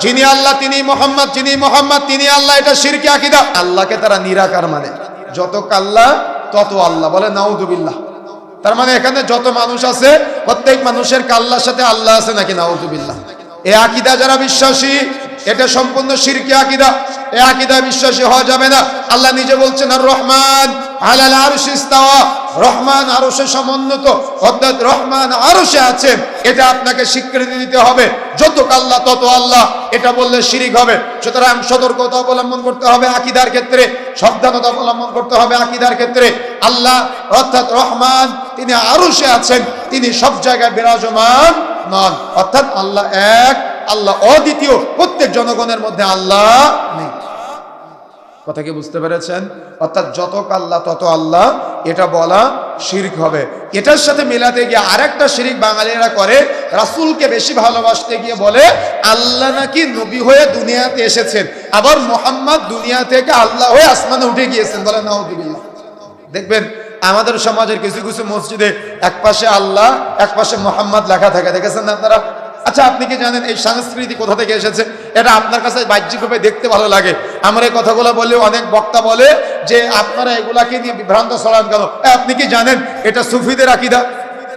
যিনি আল্লাহ, তিনি মোহাম্মদ, যিনি মোহাম্মদ, তিনি আল্লাহ, এটা শিরকে আকিদা। আল্লাহকে তারা নিরাকার মানে। যত কাল্লা, তত আল্লাহ বলে নাউদুবিল্লাহ তার মানে এখানে যত মানুষ আছে, প্রত্যেক মানুষের কাল্লার সাথে আল্লাহ আছে নাকি নাউদুবিল্লাহ এ আকিদা যারা বিশ্বাসী এটা সম্পূর্ণ শিরকি আকিদা। এ আকিদা বিশ্বাসী হওয়া যাবে না। আল্লাহ নিজে বলছেন আর রহমান আলাল আরশ ইস্তাওয়া। রহমান আরশে সমুন্নত। অর্থাৎ রহমান আরশে আছেন। এটা আপনাকে স্বীকৃতি দিতে হবে। যত আল্লাহ, তত আল্লাহ। এটা বললে শিরিক হবে। সুতরাং সতর্কতা অবলম্বন করতে হবে আকিদার ক্ষেত্রে। সাবধানতা অবলম্বন করতে হবে আকিদার ক্ষেত্রে। আল্লাহ, অর্থাৎ রহমান, তিনি আরশে আছেন। তিনি সব জায়গায় বিরাজমান নন। অর্থাৎ আল্লাহ এক, আল্লাহ অদ্বিতীয় প্রত্যেক জনগণের মধ্যে আল্লাহ নেই। কথা কি বুঝতে পেরেছেন? অর্থাৎ যত আল্লাহ, তত আল্লাহ। এটা বলা শিরিক হবে। এটার সাথে মেলাতে গিয়ে আরেকটা শিরিক বাঙালিরা করে, রাসূলকে বেশি ভালোবাসতে গিয়ে বলে, আল্লাহ নাকি নবী হয়ে দুনিয়াতে এসেছেন। আবার মোহাম্মদ দুনিয়া থেকে আল্লাহ হয়ে আসমানে উঠে গিয়েছেন বলে নাউদুবিল্লাহ দেখবেন, আমাদের সমাজের কিছু কিছু মসজিদে এক পাশে আল্লাহ, এক পাশে মোহাম্মদ লেখা থাকে। দেখেছেন না আপনারা? আচ্ছা আপনি কি জানেন এই সংস্কৃতি কোথা থেকে এসেছে? এটা আপনার কাছে বাহ্যিকভাবে দেখতে ভালো লাগে। আমরা এই কথাগুলো বলে অনেক বক্তা বলে যে, আপনারা এগুলাকে নিয়ে বিভ্রান্ত ছড়ান কেন? আপনি কি জানেন? এটা সুফিদের আকিদা।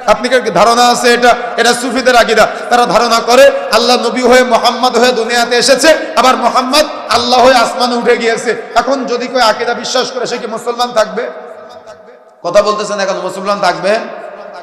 আপনি ধারণা আছে এটা? এটা সুফিদের আকিদা। তারা ধারণা করে, আল্লাহ নবী হয়ে মোহাম্মদ হয়ে দুনিয়াতে এসেছে, আবার মোহাম্মদ আল্লাহ হয়ে আসমানে উঠে গিয়েছে। এখন যদি কেউ আকিদা বিশ্বাস করে, সে কি মুসলমান থাকবে? কথা বলতেছেন এখন মুসলমান থাকবে?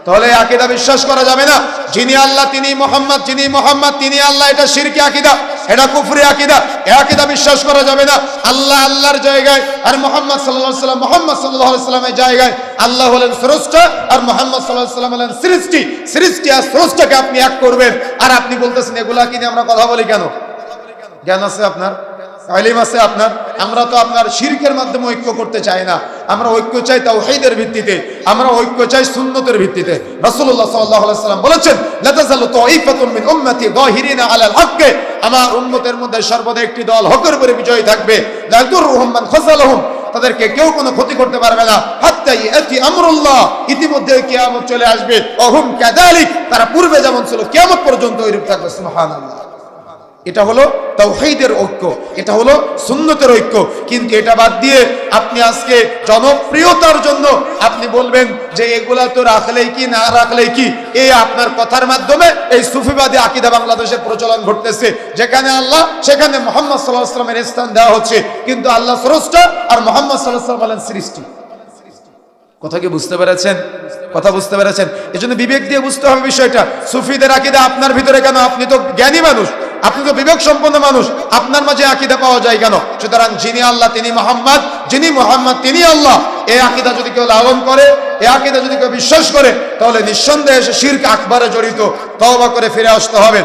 তাহলে আকিদা বিশ্বাস করা যাবে না। যিনি আল্লাহ, তিনি মোহাম্মদ, যিনি মোহাম্মদ, তিনি আল্লাহ, এটা শিরকি আকিদা, এটা কুফরি আকিদা। এ আকিদা বিশ্বাস করা যাবে না। আল্লাহ আল্লাহর জায়গায় আর মোহাম্মদ সাল্লাহ সাল্লাম মোহাম্মদ সাল্লাহ সাল্লামের জায়গায় আল্লাহ হলেন স্রষ্টা আর মোহাম্মদ সাল্লাহ সাল্লাম হলেন সৃষ্টি। সৃষ্টি আর স্রষ্টাকে আপনি এক করবেন। আর আপনি বলতেছেন, এগুলা কিনে আমরা কথা বলি কেন? জ্ঞান আছে আপনার? আলিম আছে আপনার? আমরা তো আপনার শিরকের মাধ্যমে ঐক্য করতে চাই না। আমরা ঐক্য চাই তাওহীদের ভিত্তিতে, আমরা ঐক্য চাই সুন্নতের ভিত্তিতে। রাসূলুল্লাহ সাল্লাম বলেছেন আমার উম্মতের মধ্যে সর্বদা একটি দল হকের উপরে বিজয়ী থাকবে। লা খাযালাহুম তাদেরকে কেউ কোনো ক্ষতি করতে পারবে না। হাত্তা ইয়াতি আমরুল্লাহ। ইতিমধ্যে চলে আসবে। তারা পূর্বে যেমন ছিল, কিয়ামত পর্যন্ত ওইরূপ থাকবে। সুবহানাল্লাহ। এটা হলো তাওহীদের ঐক্য, এটা হলো সুন্নতের ঐক্য। কিন্তু এটা বাদ দিয়ে আপনি আজকে জনপ্রিয়তার জন্য আপনি বলবেন যে এগুলা তো রাখলেই কি, না রাখলেই কি? এই আপনার কথার মাধ্যমে এই সুফিবাদী আকিদা বাংলাদেশের প্রচলন ঘটতেছে। যেখানে আল্লাহ, সেখানে মোহাম্মদ সাল্লাহ আসলামের স্থান দেওয়া হচ্ছে। কিন্তু আল্লাহ স্রষ্টা আর মোহাম্মদ সাল্লাহ সাল্লাম হলেন সৃষ্টি। কথা কি বুঝতে পেরেছেন? কথা বুঝতে পেরেছেন? এজন্য বিবেক দিয়ে বুঝতে হবে বিষয়টা। সুফিদের আকিদা আপনার ভিতরে কেন? আপনি তো জ্ঞানী মানুষ। আপনি তো বিবেক সম্পন্ন মানুষ, আপনার মাঝে আকিদা পাওয়া যায় কেন? সুতরাং যিনি আল্লাহ, তিনি মোহাম্মদ, যিনি মোহাম্মদ, তিনি আল্লাহ। এই আকিদা যদি কেউ লালন করে এই আকিদা যদি কেউ বিশ্বাস করে, তাহলে নিঃসন্দেহে সে শির্ক আকবারে জড়িত। তওবা করে ফিরে আসতে হবে।